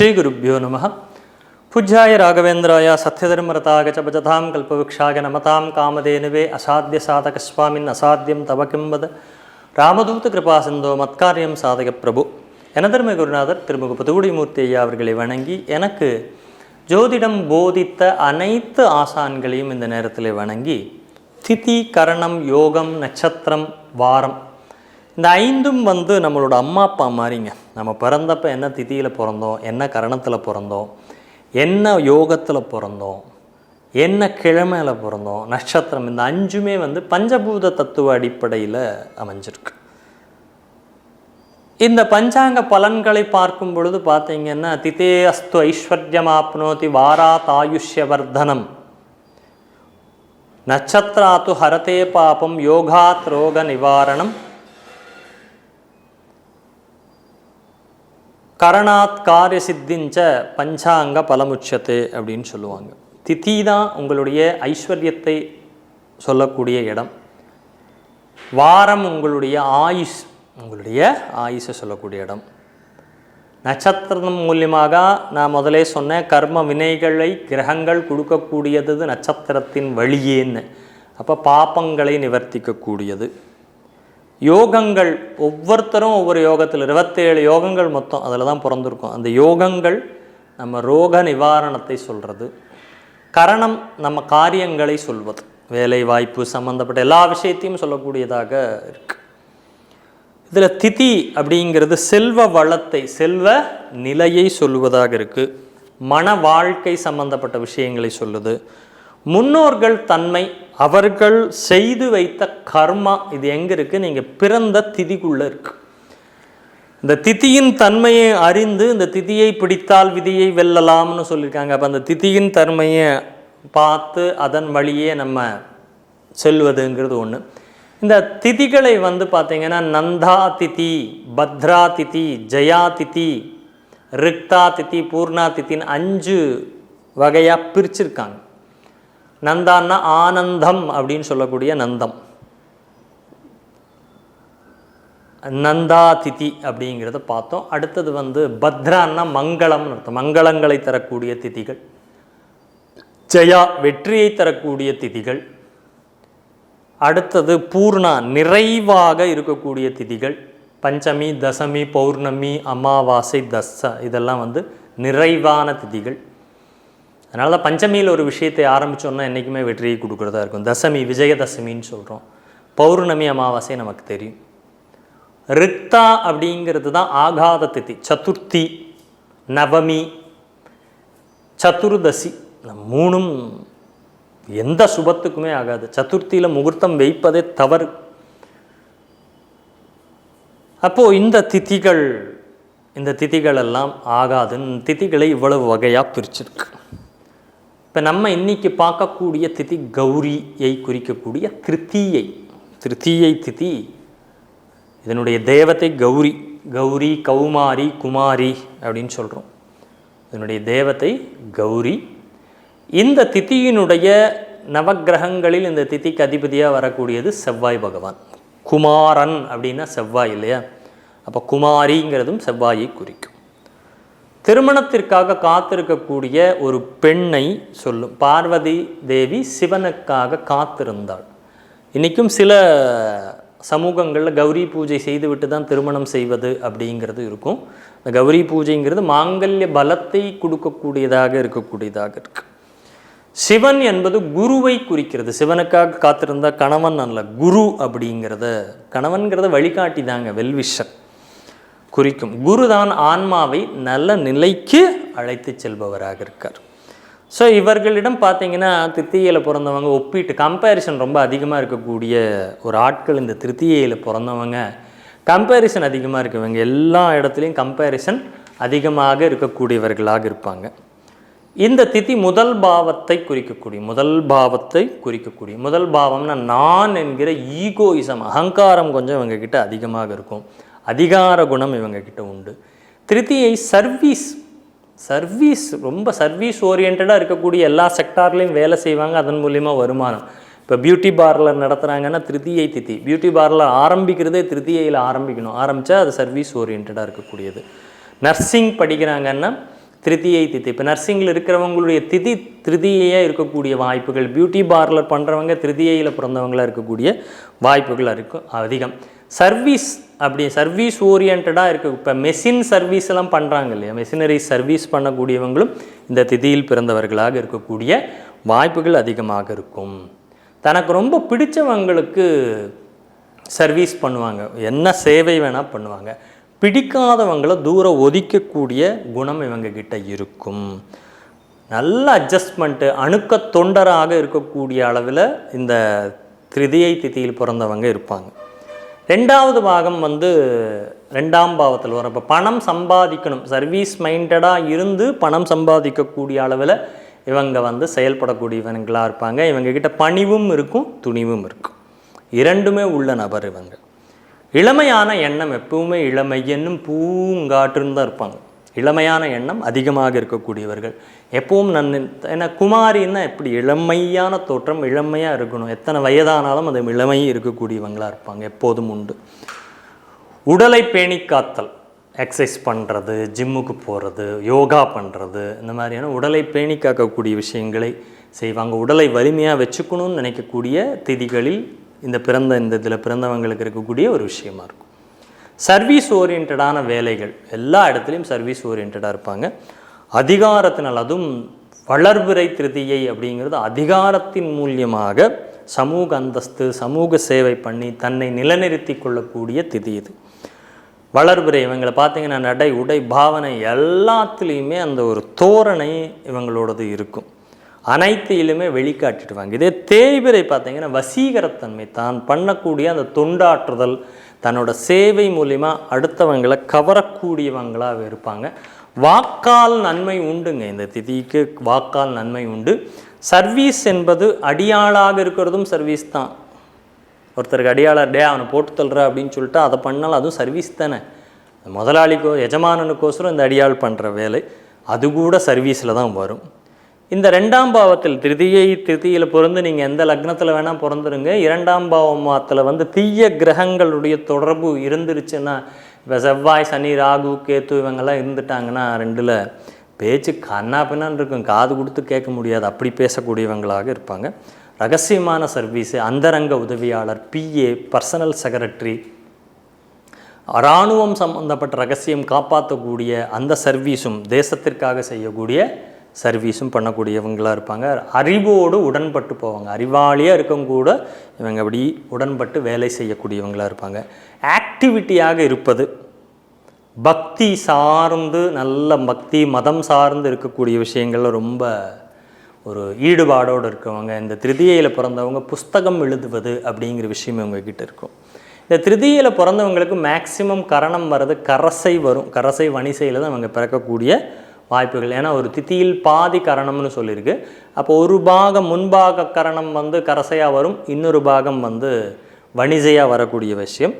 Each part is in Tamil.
ஸ்ரீகுருப்போ நம. பூஜ்யாய ராகவேந்திராய சத்யதர்மரதாக ச பஜதாம் கல்பவృక్షாக நமதாம் காமதேனுவே அசாத்திய சாதக சுவாமின் அசாத்தியம் தவ கிம்பத ராமதூத கிருபாசிந்தோ மத்காரியம் சாதக பிரபு எனதர்மை குருநாதர் திருமுக புதுகுடிமூர்த்தி ஐயா அவர்களை வணங்கி எனக்கு ஜோதிடம் போதித்த அனைத்து ஆசான்களையும் இந்த நேரத்தில் வணங்கி திதி கரணம் யோகம் நட்சத்திரம் வாரம் இந்த ஐந்தும் வந்து நம்மளோட அம்மா அப்பா மாதிரிங்க நம்ம பிறந்தப்ப என்ன திதியில் பிறந்தோம் என்ன கரணத்தில் பிறந்தோம் என்ன யோகத்தில் பிறந்தோம் என்ன கிழமையில் பிறந்தோம் நட்சத்திரம் இந்த அஞ்சுமே வந்து பஞ்சபூத தத்துவ அடிப்படையில் அமைஞ்சிருக்கு. இந்த பஞ்சாங்க பலன்களை பார்க்கும் பொழுது பார்த்தீங்கன்னா திதே அஸ்து ஐஸ்வர்யமாப்னோதி வாராத் ஆயுஷ்யவர்தனம். நட்சத்திராத்து ஹரதே பாபம் யோகாத் ரோக நிவாரணம். கரணாத் காரிய சித்திஞ்ச பஞ்சாங்க பலமுச்சத்து அப்படின்னு சொல்லுவாங்க. திதி தான் உங்களுடைய ஐஸ்வர்யத்தை சொல்லக்கூடிய இடம். வாரம் உங்களுடைய ஆயுஷ் உங்களுடைய ஆயுஷை சொல்லக்கூடிய இடம். நட்சத்திரம் மூலியமாக நான் முதலே சொன்னேன் கர்ம வினைகளை கிரகங்கள் கொடுக்கக்கூடியது நட்சத்திரத்தின் வழியேன்னு. அப்போ பாப்பங்களை நிவர்த்திக்கக்கூடியது. யோகங்கள் ஒவ்வொருத்தரும் ஒவ்வொரு யோகத்தில் இருபத்தேழு யோகங்கள் மொத்தம் அதில் தான் பிறந்திருக்கும். அந்த யோகங்கள் நம்ம ரோக நிவாரணத்தை சொல்கிறது கரணம் நம்ம காரியங்களை சொல்வது. வேலை வாய்ப்பு சம்மந்தப்பட்ட எல்லா விஷயத்தையும் சொல்லக்கூடியதாக இருக்கு. இதில் திதி அப்படிங்கிறது செல்வ வளத்தை செல்வ நிலையை சொல்வதாக இருக்குது மன வாழ்க்கை சம்பந்தப்பட்ட விஷயங்களை சொல்லுது. முன்னோர்கள் தன்மை அவர்கள் செய்து வைத்த கர்மா இது எங்கே இருக்குது நீங்கள் பிறந்த திதிக்குள்ளே இருக்கு. இந்த திதியின் தன்மையை அறிந்து இந்த திதியை பிடித்தால் விதியை வெல்லலாம்னு சொல்லியிருக்காங்க அப்போ அந்த திதியின் தன்மையை பார்த்து அதன் வழியே நம்ம செல்வதுங்கிறது ஒன்று இந்த திதிகளை வந்து பார்த்தீங்கன்னா நந்தா திதி பத்ரா திதி ஜயா திதி ரிக்தா திதி பூர்ணா தித்தின்னு அஞ்சு வகையாக பிரிச்சிருக்காங்க. நந்தான்னா ஆனந்தம் அப்படின்னு சொல்லக்கூடிய நந்தம். நந்தா திதி அப்படிங்கிறத பார்த்தோம். அடுத்தது வந்து பத்ரான்னா மங்களம்னு அர்த்தம். மங்களங்களை தரக்கூடிய திதிகள். ஜெயா வெற்றியை தரக்கூடிய திதிகள். அடுத்தது பூர்ணா நிறைவாக இருக்கக்கூடிய திதிகள். பஞ்சமி தசமி பௌர்ணமி அமாவாசை தச இதெல்லாம் வந்து நிறைவான திதிகள். அதனால தான் பஞ்சமியில் ஒரு விஷயத்தை ஆரம்பித்தோன்னா என்றைக்குமே வெற்றியை கொடுக்குறதா இருக்கும். தசமி விஜயதசமின்னு சொல்கிறோம் பௌர்ணமி அமாவாசை நமக்கு தெரியும். ரிக்தா அப்படிங்கிறது தான் ஆகாத திதி. சதுர்த்தி நவமி சதுர்தசி. மூணும் எந்த சுபத்துக்குமே ஆகாது. சதுர்த்தியில் முகூர்த்தம் வைப்பதே தவறு. அப்போது இந்த திதிகள் இந்த திதிகள் எல்லாம் ஆகாது திதிகளை இவ்வளவு வகையாக பிரிச்சிருக்கு. இப்போ நம்ம இன்னைக்கு பார்க்கக்கூடிய திதி கௌரியை குறிக்கக்கூடிய திருத்தீயை. திருத்தீயை திதி. இதனுடைய தேவத்தை கௌரி. கௌரி கௌமாரி குமாரி அப்படின்னு சொல்கிறோம் இதனுடைய தேவத்தை கௌரி. இந்த திதியினுடைய நவக்கிரகங்களில் இந்த திதிக்கு அதிபதியாக வரக்கூடியது செவ்வாய் பகவான். குமாரன் அப்படின்னா செவ்வாய் இல்லையா? அப்போ குமாரிங்கிறதும் செவ்வாயை குறிக்கும். திருமணத்திற்காக காத்திருக்கக்கூடிய ஒரு பெண்ணை சொல்லும். பார்வதி தேவி சிவனுக்காக காத்திருந்தாள். இன்றைக்கும் சில சமூகங்களில் கௌரி பூஜை செய்துவிட்டு தான் திருமணம் செய்வது அப்படிங்கிறது இருக்கும். இந்த கௌரி பூஜைங்கிறது மாங்கல்ய பலத்தை கொடுக்கக்கூடியதாக இருக்கக்கூடியதாக இருக்கு. சிவன் என்பது குருவை குறிக்கிறது. சிவனுக்காக காத்திருந்த கணவன் அல்ல குரு அப்படிங்கிறத கணவன்கிறத வழிகாட்டி தாங்க வெல்விஷன் குறிக்கும். குரு தான் ஆன்மாவை நல்ல நிலைக்கு அழைத்து செல்பவராக இருக்கார். ஸோ இவர்களிடம் பார்த்தீங்கன்னா திருத்தியையில் பிறந்தவங்க ஒப்பிட்டு கம்பேரிசன் ரொம்ப அதிகமாக இருக்கக்கூடிய ஒரு ஆட்கள் இந்த திருத்தியையில் பிறந்தவங்க. கம்பேரிசன் அதிகமாக இருக்கவங்க. எல்லா இடத்துலையும் கம்பேரிசன் அதிகமாக இருக்கக்கூடியவர்களாக இருப்பாங்க. இந்த திதி முதல் பாவத்தை குறிக்கக்கூடிய முதல் பாவத்தை குறிக்கக்கூடிய முதல் பாவம்னா நான் என்கிற ஈகோயிசம் அகங்காரம் கொஞ்சம் இவங்கக்கிட்ட அதிகமாக இருக்கும். அதிகார குணம் இவங்கக்கிட்ட உண்டு. திருத்தியை சர்வீஸ் சர்வீஸ் ரொம்ப சர்வீஸ் ஓரியன்டாக இருக்கக்கூடிய எல்லா செக்டார்லேயும் வேலை செய்வாங்க அதன் மூலிமா வருமானம். இப்போ பியூட்டி பார்லர் நடத்துகிறாங்கன்னா திருத்தியை தித்தி. பியூட்டி பார்லர் ஆரம்பிக்கிறதே திருத்தியையில் ஆரம்பிக்கணும். ஆரம்பித்தா அது சர்வீஸ் ஓரியன்டாக இருக்கக்கூடியது. நர்சிங் படிக்கிறாங்கன்னா திருதியை தித்தி. இப்போ நர்சிங்கில் இருக்கிறவங்களுடைய திதி திருதியையாக இருக்கக்கூடிய வாய்ப்புகள் பியூட்டி பார்லர் பண்ணுறவங்க திருதியையில் பிறந்தவங்களாக இருக்கக்கூடிய வாய்ப்புகள் இருக்கும் அதிகம். சர்வீஸ் அப்படி சர்வீஸ் ஓரியன்டாக இருக்குது இப்போ மெஷின் சர்வீஸ் எல்லாம் பண்ணுறாங்க இல்லையா? மெஷினரி சர்வீஸ் பண்ணக்கூடியவங்களும் இந்த திதியில் பிறந்தவர்களாக இருக்கக்கூடிய வாய்ப்புகள் அதிகமாக இருக்கும். தனக்கு ரொம்ப பிடிச்சவங்களுக்கு சர்வீஸ் பண்ணுவாங்க. என்ன சேவை வேணால் பண்ணுவாங்க. பிடிக்காதவங்களை தூரம் ஒதுக்கக்கூடிய குணம் இவங்க கிட்ட இருக்கும். நல்ல அட்ஜஸ்ட்மெண்ட்டு அணுக்க தொண்டராக இருக்கக்கூடிய அளவில் இந்த திருதியை திதியில் பிறந்தவங்க இருப்பாங்க. ரெண்டாவது பாகம் வந்து ரெண்டாம் பாவத்தில் வரும். இப்போ பணம் சம்பாதிக்கணும். சர்வீஸ் மைண்டடாக இருந்து பணம் சம்பாதிக்கக்கூடிய அளவில் இவங்க வந்து செயல்படக்கூடியவங்களாக இருப்பாங்க. இவங்க கிட்ட பணிவும் இருக்கும் துணிவும் இருக்கும். இரண்டுமே உள்ள நபர் இவங்க. இளமையான எண்ணம் எப்பவுமே இளமை என்னும் பூங்காற்றுன்னு தான் இருப்பாங்க. இளமையான எண்ணம் அதிகமாக இருக்கக்கூடியவர்கள். எப்பவும் நான் ஏன்னா குமாரின்னா எப்படி? இளமையான தோற்றம் இளமையாக இருக்கணும். எத்தனை வயதானாலும் அது இளமை இருக்கக்கூடியவங்களாக இருப்பாங்க எப்போதும் உண்டு. உடலை பேணி காத்தல் எக்ஸசைஸ் பண்ணுறது ஜிம்முக்கு போகிறது யோகா பண்ணுறது இந்த மாதிரியான உடலை பேணி காக்கக்கூடிய விஷயங்களை செய்வாங்க. உடலை வலிமையாக வச்சுக்கணும்னு நினைக்கக்கூடிய திதிகளில் இந்த பிறந்த இந்த இதில் பிறந்தவங்களுக்கு இருக்கக்கூடிய ஒரு விஷயமா இருக்கும். சர்வீஸ் ஓரியன்டான வேலைகள். எல்லா இடத்துலையும் சர்வீஸ் ஓரியன்டாக இருப்பாங்க. அதிகாரத்தினால் அதுவும் வளர்பிறை திருதியை அப்படிங்கிறது அதிகாரத்தின் மூலியமாக சமூக அந்தஸ்து சமூக சேவை பண்ணி தன்னை நிலைநிறுத்தி கொள்ளக்கூடிய திதி இது. வளர்பிறை இவங்களை பார்த்தீங்கன்னா நடை உடை பாவனை எல்லாத்துலேயுமே அந்த ஒரு தோரணை இவங்களோடது இருக்கும். அனைத்திலுமே வெளிக்காட்டிடுவாங்க. இதே தேய்பிறை பார்த்தீங்கன்னா வசீகரத்தன்மை தான் பண்ணக்கூடிய அந்த தொண்டாற்றுதல் தன்னோட சேவை மூலிமா அடுத்தவங்களை கவரக்கூடியவங்களாக இருப்பாங்க. வாக்கால் நன்மை உண்டுங்க. இந்த திதிக்கு வாக்கால் நன்மை உண்டு. சர்வீஸ் என்பது அடியாளாக இருக்கிறதும் சர்வீஸ் தான். ஒருத்தருக்கு அடியாளர் டே அவனை போட்டு தள்ளுற அப்படின்னு சொல்லிட்டு அதை பண்ணாலும் அதுவும் சர்வீஸ் தானே. முதலாளிக்கோ எஜமானனுக்கோசரம் இந்த அடியாள் பண்ணுற வேலை. அது கூட சர்வீஸில் தான் வரும். இந்த ரெண்டாம் பாவத்தில் திருதியை திருதியில் பிறந்து நீங்கள் எந்த லக்னத்தில் வேணால் பிறந்துருங்க. இரண்டாம் பாவத்தில் வந்து தீய கிரகங்களுடைய தொடர்பு இருந்துருச்சுன்னா இப்போ செவ்வாய் சனி ராகு கேத்து இவங்கெல்லாம் இருந்துட்டாங்கன்னா ரெண்டில் பேச்சு கண்ணா பின்னான்னு இருக்கும். காது கொடுத்து கேட்க முடியாது. அப்படி பேசக்கூடியவங்களாக இருப்பாங்க. ரகசியமான சர்வீஸு அந்தரங்க உதவியாளர் பிஏ பர்சனல் செக்ரட்டரி இராணுவம் சம்பந்தப்பட்ட ரகசியம் காப்பாற்றக்கூடிய அந்த சர்வீஸும் தேசத்திற்காக செய்யக்கூடிய சர்வீஸும் பண்ணக்கூடியவங்களாக இருப்பாங்க. அறிவோடு உடன்பட்டு போவாங்க. அறிவாளியாக இருக்கவங்க கூட இவங்க அப்படி உடன்பட்டு வேலை செய்யக்கூடியவங்களாக இருப்பாங்க. ஆக்டிவிட்டியாக இருப்பது பக்தி சார்ந்து நல்ல பக்தி மதம் சார்ந்து இருக்கக்கூடிய விஷயங்களில் ரொம்ப ஒரு ஈடுபாடோடு இருக்கவங்க. இந்த திருதியையில் பிறந்தவங்க புஸ்தகம் எழுதுவது அப்படிங்கிற விஷயம் இவங்கக்கிட்ட இருக்கும். இந்த திருதியில் பிறந்தவங்களுக்கு மேக்சிமம் கரணம் வர்றது கரசை வரும். கரசை வணிசையில் தான் அவங்க பிறக்கக்கூடிய வாய்ப்புகள். ஏன்னா ஒரு தித்தியில் பாதி கரணம்னு சொல்லியிருக்கு அப்போ ஒரு பாகம் முன்பாக கரணம் வந்து கரசையாக வரும் இன்னொரு பாகம் வந்து வணிசையாக வரக்கூடிய விஷயம்.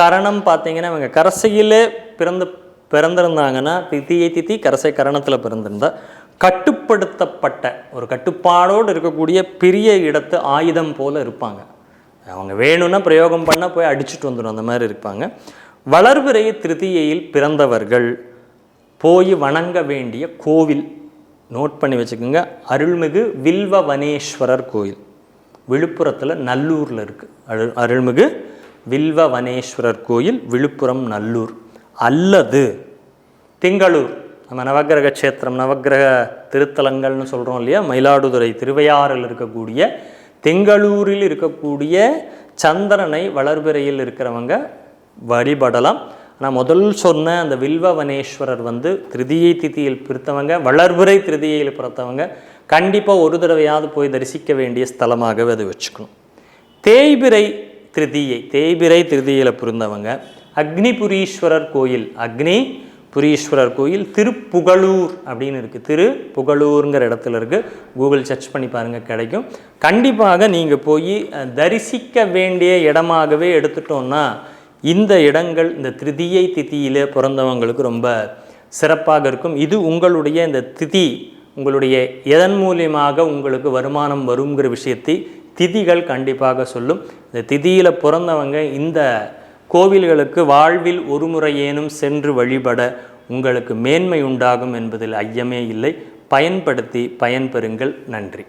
கரணம் பார்த்தீங்கன்னா இவங்க கரசையிலே பிறந்து பிறந்திருந்தாங்கன்னா தித்தியை தித்தி கரசை கரணத்தில் பிறந்திருந்தா கட்டுப்படுத்தப்பட்ட ஒரு கட்டுப்பாடோடு இருக்கக்கூடிய பெரிய இடத்து ஆயுதம் போல் இருப்பாங்க. அவங்க வேணும்னா பிரயோகம் பண்ணால் போய் அடிச்சுட்டு வந்துடும் அந்த மாதிரி இருப்பாங்க. வளர்பிறை திருதியையில் பிறந்தவர்கள் போய் வணங்க வேண்டிய கோவில். நோட் பண்ணி வச்சுக்கோங்க. அருள்மிகு வில்வவனேஸ்வரர் கோயில். விழுப்புரத்தில் நல்லூரில் இருக்குது அருள் அருள்மிகு வில்வவனேஸ்வரர் கோயில் விழுப்புரம் நல்லூர். அல்லது திங்களூர். நம்ம நவக்கிரக கஷேத்திரம் நவக்கிரக திருத்தலங்கள்னு சொல்கிறோம் இல்லையா? மயிலாடுதுறை திருவையாறில் இருக்கக்கூடிய திங்களூரில் இருக்கக்கூடிய சந்திரனை வளர்பிறையில் இருக்கிறவங்க வழிபடலாம். ஆனால் முதல் சொன்ன அந்த வில்வவனேஸ்வரர் வந்து திருதியை திதியில் பிறத்தவங்க வளர்புரை திருதியையில் பிறத்தவங்க கண்டிப்பாக ஒரு தடவையாவது போய் தரிசிக்க வேண்டிய ஸ்தலமாகவே அதை வச்சுக்கணும். தேய்பிறை திருதியை தேய்பிறை திருதியில் பிறந்தவங்க அக்னிபுரீஸ்வரர் கோயில் அக்னி புரீஸ்வரர் கோயில் திருப்புகழூர் அப்படின்னு இருக்குது திரு புகழூருங்கிற இடத்துல இருக்குது கூகுள் சர்ச் பண்ணி பாருங்கள் கிடைக்கும். கண்டிப்பாக நீங்கள் போய் தரிசிக்க வேண்டிய இடமாகவே எடுத்துட்டோன்னா இந்த இடங்கள் இந்த திருதியை திதியிலே பிறந்தவங்களுக்கு ரொம்ப சிறப்பாக இருக்கும். இது உங்களுடைய இந்த திதி உங்களுடைய எதன் மூலியமாக உங்களுக்கு வருமானம் வருங்கிற விஷயத்தை திதிகள் கண்டிப்பாக சொல்லும். இந்த திதியில் பிறந்தவங்க இந்த கோவில்களுக்கு வாழ்வில் ஒரு முறையேனும் சென்று வழிபட உங்களுக்கு மேன்மை உண்டாகும் என்பதில் ஐயமே இல்லை. பயன்படுத்தி பயன்பெறுங்கள். நன்றி.